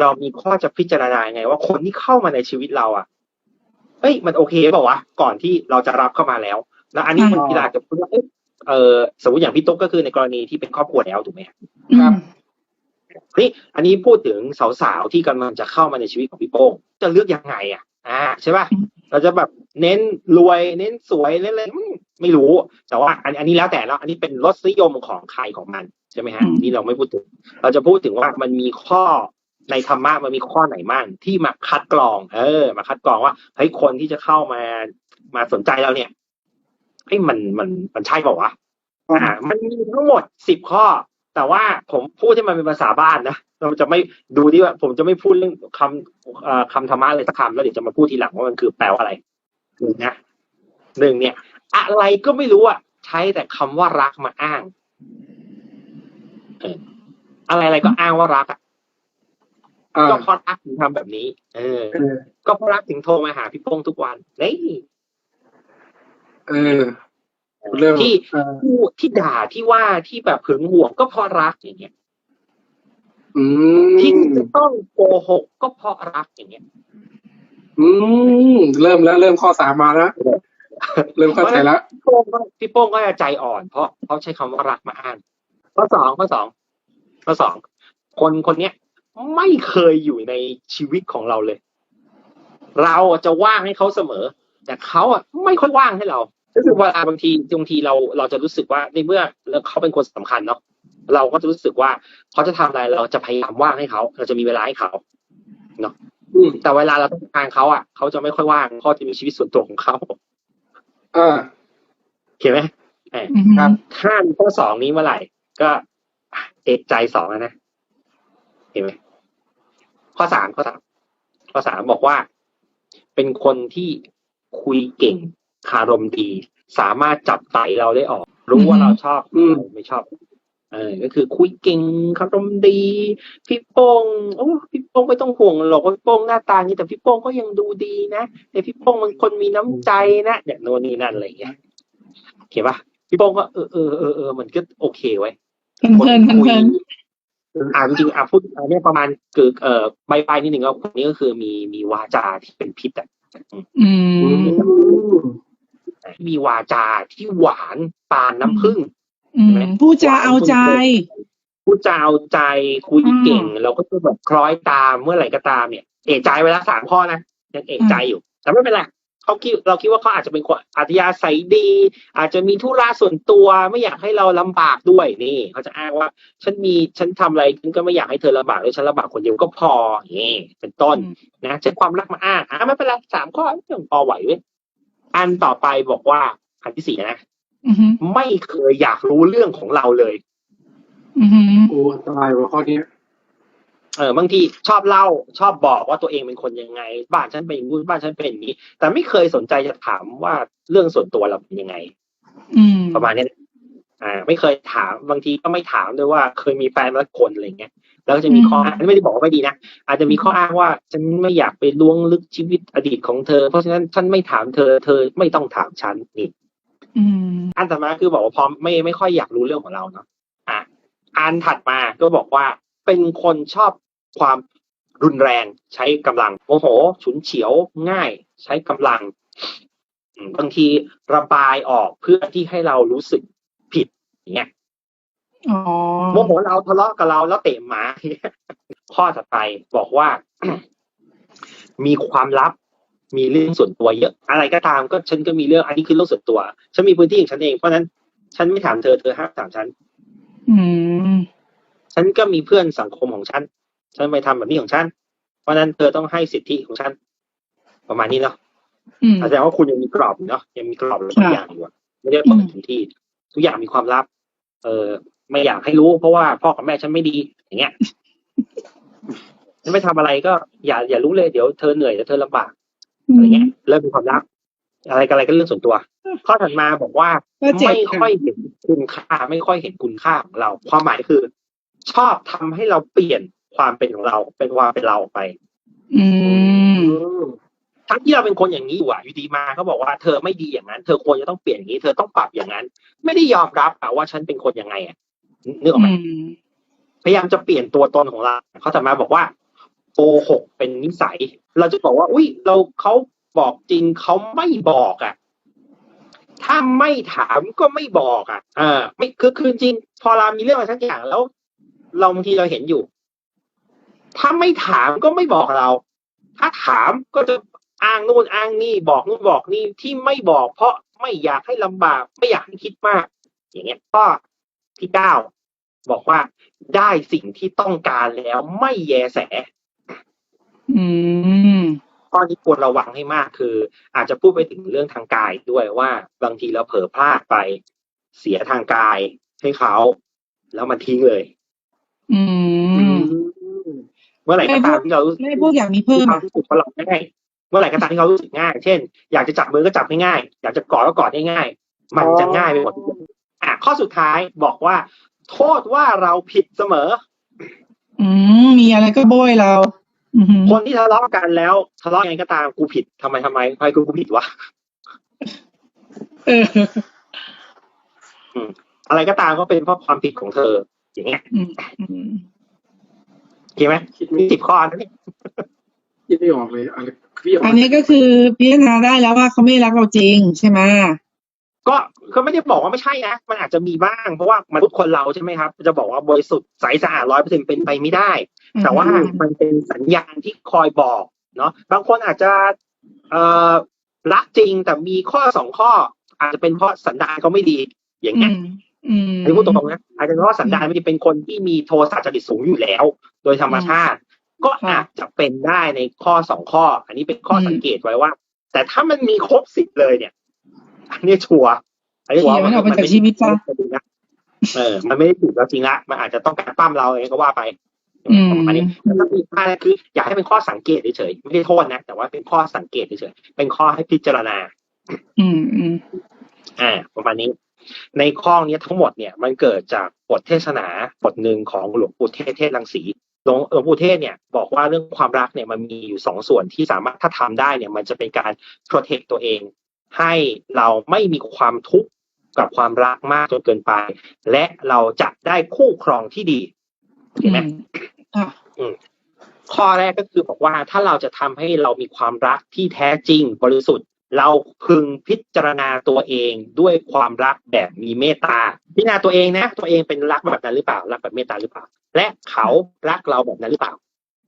เรามีข้อจะพิจารณายังไง ว่าคนที่เข้ามาในชีวิตเราอะเอ้ยมันโอเคเปล่าวะก่อนที่เราจะรับเข้ามาแล้ว แล้ว อันนี้มันกีฬาจะพูดว่าเอ้ยเออสมมติอย่างพี่ตุ๊กก็คือในกรณีที่เป็นครอบครัวแล้วถูกไหมครับนี่อันนี้พูดถึงสาวๆที่กำลังจะเข้ามาในชีวิตของพี่โป้งจะเลือกยังไงอะ อ่า ใช่ป่ะเราจะแบบเน้นรวย เน้นสวยเน้นอะไรอืมไม่รู้ แต่ว่า อันอันนี้แล้วแต่แล้วอันนี้เป็นรสนิยมของใครของมันใช่ไหมฮะอืมนี่เราไม่พูดถึง เราจะพูดถึงว่ามันมีข้อ ในธรรมะมันมีข้อไหนมั่งที่มาคัดกรอง เออ มาคัดกรองว่าเฮ้ยคนที่จะเข้ามามาสนใจเราเนี่ยเฮ้ยมันมันมันใช่เปล่าวะอ่า มันมีทั้งหมดสิบข้อ แต่ว่าผมพูดให้มันเป็นภาษาบ้านนะเราจะไม่ดูที่ว่า ผมจะไม่พูดเรื่องคำเอ่อคำธรรมะเลยสักคำแล้วเดี๋ยวจะมาพูดทีหลังว่ามันคือแปลว่าอะไรหนึ่งนะหนึ่งเนี่ย อะไรก็ไม่รู้อะใช้แต่คำว่ารักมาอ้างเอออะไรอะไรก็อ้างว่ารักอะอ่า ก็เพราะรักถึงทำแบบนี้เออเออ ก็เพราะรักถึงโทรมาหาพี่โป้งทุกวันนี่เออเรื่องที่เออที่ที่ด่าที่ว่าที่แบบหึงหวงก็เพราะรักอย่างเงี้ยอืที่มจะต้องโกหกก็เพราะรักอย่างเงี้ย อืมเริ่มแล้ว เริ่มข้อสามมาแล้วเริ่มเข้าใจแล้วพี่โป้งก็พี่โป้งก็จะใจอ่อน เพราะเพราะใช้คำว่ารักมาอ้างข้อสองข้อสองข้อสองคนคนเนี้ย ไม่เคยอยู่ในชีวิตของเราเลย เราจะว่างให้เขาเสมอ แต่เขาอะไม่ค่อยว่างให้เราก็คือเวลาบางทีบางทีเราเราจะรู้สึกว่าในเมื่อเขาเป็นคนสำคัญเนาะเราก็จะรู้สึกว่าเขาจะทำอะไรเราจะพยายามว่างให้เขา เราจะมีเวลาให้เขาเนาะอืมแต่เวลาเราต้องการเขาอะเขาจะไม่ค่อยว่างเขาจะมีชีวิตส่วนตัวของเขาอ่าเห็นไหมครับถ้ามีข้อสองนี้เมื่อไหร่ ก็เอกใจสองแล้วนะเห็นไหม ข้อสามข้อสามข้อสามบอกว่า เป็นคนที่คุยเก่งคารมดี สามารถจับไตเราได้ออก รู้ว่าอือฮึเราชอบอืมไม่ชอบเออก็คือคุยเก่งคารมดี พี่โป้งโอ้พี่โป้งไม่ต้องห่วงหรอกว่าพี่โป้งหน้าตานี้แต่พี่โป้งก็ยังดูดีนะแต่พี่โป้งมันคนมีน้ำใจนะเนี่ยโน่นนี่นั่นอะไรอย่างเงี้ยโอเคปะพี่โป้งก็เออเออเออเออมันก็โอเคไว้ยเพลินเพลินเพลิน อ่าจริงๆอะพูดอันเนี้ยประมาณคือเอ่อใบใบนิดหนึ่งก็คนนี้ก็คือมีมีวาจาที่เป็นพิษอะอือืมมมีวาจาที่หวานปานน้ำผึ้งอืมผู้จาเอาใจ พูดจาเอาใจคุยเก่ง เราก็จะแบบคล้อยตามเมื่อไหร่ก็ตามเนี่ย เอกใจไว้แล้วสามข้อนะยังเอกใจอยู่แต่ไม่เป็นไร เขาคิดเราคิดว่าเขาอาจจะเป็นคนอัธยาศัยดี อาจจะมีธุระส่วนตัวไม่อยากให้เราลำบากด้วยนี่เขาจะอ้างว่า ฉันมีฉันทำอะไรฉันก็ไม่อยากให้เธอลำบากเลยฉันลำบากคนเดียวก็พอนี่เป็นต้นนะใช้ความรักมาอ้างอะไม่เป็นไรสามข้อเรื่องพอไหวเว้ยอันต่อไปบอกว่าอันที่สี่นะอืมไม่เคยอยากรู้เรื่องของเราเลยอืมโอ้ตายว่ะข้อนี้ เออบางทีชอบเล่าชอบบอกว่าตัวเองเป็นคนยังไง บ้านฉันเป็นอย่างนู้นบ้านฉันเป็นอย่างนี้ แต่ไม่เคยสนใจจะถามว่าเรื่องส่วนตัวเราเป็นยังไงอืมประมาณนี้นะอ่า ไม่เคยถามบางทีก็ไม่ถามด้วยว่าเคยมีแฟนมาแล้วคนอะไรเงี้ยแล้วก็จะมีข้ออ้างไม่ได้บอกว่าไม่ดีนะอาจจะมีข้ออ้างว่า ฉันไม่อยากไปล้วงลึกชีวิตอดีตของเธอ เพราะฉะนั้นฉันไม่ถามเธอ เธอไม่ต้องถามฉันนี่อืมอันต่อมาคือบอกว่าพอไม่ไม่ค่อยอยากรู้เรื่องของเราเนาะอะอันถัดมาก็บอกว่าเป็นคนชอบ ความรุนแรงใช้กำลังโมโหฉุนเฉียวง่ายใช้กำลังอืมบางทีระบายออกเพื่อที่ให้เรารู้สึกผิดอย่างเงี้ยอ๋อโมโหเราทะเลาะกับเราแล้วเตะหมาอย่างเงี้ยข้อถัดไปบอกว่า มีความลับ มีเรื่องส่วนตัวเยอะ อะไรก็ตามก็ฉันก็มีเรื่องอันนี้คือเรื่องส่วนตัว ฉันมีพื้นที่ของฉันเองเพราะฉะนั้น ฉันไม่ถามเธอเธอห้ามถามฉันอืมฉันก็มีเพื่อนสังคมของฉัน ฉันไปทำแบบนี้ของฉัน เพราะฉะนั้นเธอต้องให้สิทธิของฉัน ประมาณนี้เนาะอืมแสดงว่าคุณยังมีกรอบอยู่เนาะยังมีกรอบอะไรบางอย่างอยู่อะไม่ได้เปิดทุกที่ทุกอย่างมีความลับ เออไม่อยากให้รู้เพราะว่าพ่อกับแม่ฉันไม่ดี อย่างเงี้ยฉันไม่ทำอะไรก็อย่าอย่ารู้เลยเดี๋ยวเธอเหนื่อยเดี๋ยวเธอลำบากอะไรเงี้ยเริ่มมีความลับ อะไรกันอะไรก็เรื่องส่วนตัว ข้อถัดมาบอกว่าก็เจ็บไม่ค่อยเห็นคุณค่า ไม่ค่อยเห็นคุณค่าของเรา ความหมายคือ ชอบทำให้เราเปลี่ยน ความเป็นของเรา เป็นความเป็นเราออกไปอืมทั้งที่เราเป็นคนอย่างนี้อยู่อะอยู่ดีมาเขาบอกว่าเธอไม่ดีอย่างนั้น เธอควรจะต้องเปลี่ยนอย่างนี้เธอต้องปรับอย่างนั้น ไม่ได้ยอมรับอะว่าฉันเป็นคนยังไงอะนึกออกไหมอืมพยายามจะเปลี่ยนตัวตนของเราเขาถัดมาบอกว่าโกหกเป็นนิสัย เราจะบอกว่า อุ้ยเราเขาบอกจริงเขาไม่บอกอะ ถ้าไม่ถามก็ไม่บอกอะ เออ ไม่คือคือจริง พอเรามีเรื่องอะไรสักอย่างแล้ว เราบางทีเราเห็นอยู่ ถ้าไม่ถามก็ไม่บอกเรา ถ้าถามก็จะอ้างนู่นอ้างนี่บอกนู่นบอกนี่ที่ไม่บอก เพราะไม่อยากให้ลำบากไม่อยากให้คิดมาก อย่างเงี้ยข้อที่เก้าบอกว่าได้สิ่งที่ต้องการแล้วไม่แยแส อืมข้อนี้ควรระวังให้มากคือ อาจจะพูดไปถึงเรื่องทางกายด้วยว่าบางทีเราเผลอพลาดไปเสียทางกายให้เขา แล้วมันทิ้งเลย อืมเมื่อไหร่ก็ตามที่เรารู้สึกไม่พวกอยากมีเพิ่มความอะรู้สึกว่าเราง่ายเมื่อไหร่ก็ตามที่เรารู้สึกง่าย เช่น อยากจะจับมือก็จับง่ายๆอยากจะกอดก็กอดง่ายๆมันจะง่ายไปหมดอะข้อสุดท้ายบอกว่า โทษว่าเราผิดเสมอ อืมมีอะไรก็โบยเราอืมคนที่ทะเลาะกันแล้วทะเลาะยังไงก็ตามกูผิดทำไมทำไมใครกูกูผิดวะเอออะไรก็ตามก็เป็นเพราะความผิดของเธอ อย่างเงี้ย อืมอืมโอเคไหมคิดมีไม่สิบข้อนะเนี่ยคิดไม่ออกเลยอะไรพี่ออกอันนี้ก็คือพิจารณาได้แล้วว่าเขาไม่รักเราจริงใช่ไหมก็ก็ไม่ได้บอกว่าไม่ใช่นะมันอาจจะมีบ้าง เพราะว่ามนุษย์คนเราใช่ไหมครับ จะบอกว่าบริสุทธิ์ใสสะอาดร้อยเปอร์เซ็นเป็นไปไม่ได้ แต่ว่ามันเป็นสัญญาณที่คอยบอกเนาะบางคนอาจจะเอ่อรักจริงแต่มีข้อสองข้อ อาจจะเป็นเพราะสันดานเขาไม่ดีอย่างอืเงี้ยม อืมอันนี้พูดตรงๆนะอาจจะเป็นเพราะสันดานไม่ดีเป็นคนที่มีโทสะจริตสูงอยู่แล้ว โดยธรรมชาติ ก็อาจจะเป็นได้ในข้อสองข้อ อันนี้เป็นข้อสังเกตไว้ว่า แต่ถ้ามันมีครบสิบเลยเนี่ย อันนี้ชัวร์อันนี้ชัวร์เคลียร์มันออกไปจากชีวิตซะนะเออ มันไม่ได้ถูกแล้วจริงละมันอาจจะต้องการปั้มเราเองก็ว่าไปอืมอันนี้แล้วก็มีค่าคือ อยากให้เป็นข้อสังเกตเฉยๆไม่ได้โทษนะแต่ว่าเป็นข้อสังเกตเฉยๆเป็นข้อให้พิจารณา อืมอืมอ่าประมาณนี้ ในข้อเนี้ยทั้งหมดเนี่ยมันเกิดจากบทเทศนาบทหนึ่งของหลวงปู่เทศเทศรังสีหลวงหลวงปู่เทศเนี่ยบอกว่าเรื่องความรักเนี่ยมันมีอยู่สองส่วนที่สามารถถ้าทำได้เนี่ยมันจะเป็นการ protect ตัวเอง ให้เราไม่มีความทุกข์กับความรักมากจนเกินไป และเราจะได้คู่ครองที่ดีเห็นไหมอะข้อแรกก็คือบอกว่าถ้าเราจะทำให้เรามีความรักที่แท้จริงบริสุทธิ์ เราพึงพิจารณาตัวเองด้วยความรักแบบมีเมตตา พิจารณาตัวเองนะ ตัวเองเป็นรักแบบนั้นหรือเปล่า รักแบบเมตตาหรือเปล่า และเขารักเราแบบนั้นหรือเปล่า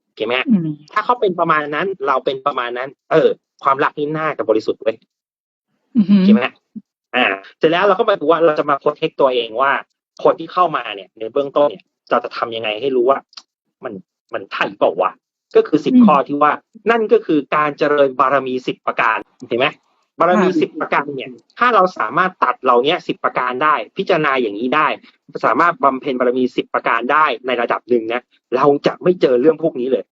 โอเคไหมฮะอืมถ้าเขาเป็นประมาณนั้น เราเป็นประมาณนั้น เออ ความรักนี้น่าจะบริสุทธิ์เว้ยอืมใช่ไหมฮะอ่า เสร็จแล้วเราก็มาดูว่าเราจะมาโปรเทคตัวเองว่า คนที่เข้ามาเนี่ย ในเบื้องต้นเนี่ยเราจะทำยังไงให้รู้ว่า มันมันใช่เปล่าวะ ก็คือสิบข้อที่ว่า นั่นก็คือการเจริญบารมีสิบประการเห็นไหมบารมีสิบประการเนี่ยถ้าเราสามารถตัดเหล่านี้สิบประการได้ พิจารณาอย่างนี้ได้ สามารถบำเพ็ญบารมีสิบประการได้ในระดับหนึ่งนะเราจะไม่เจอเรื่องพวกนี้เลย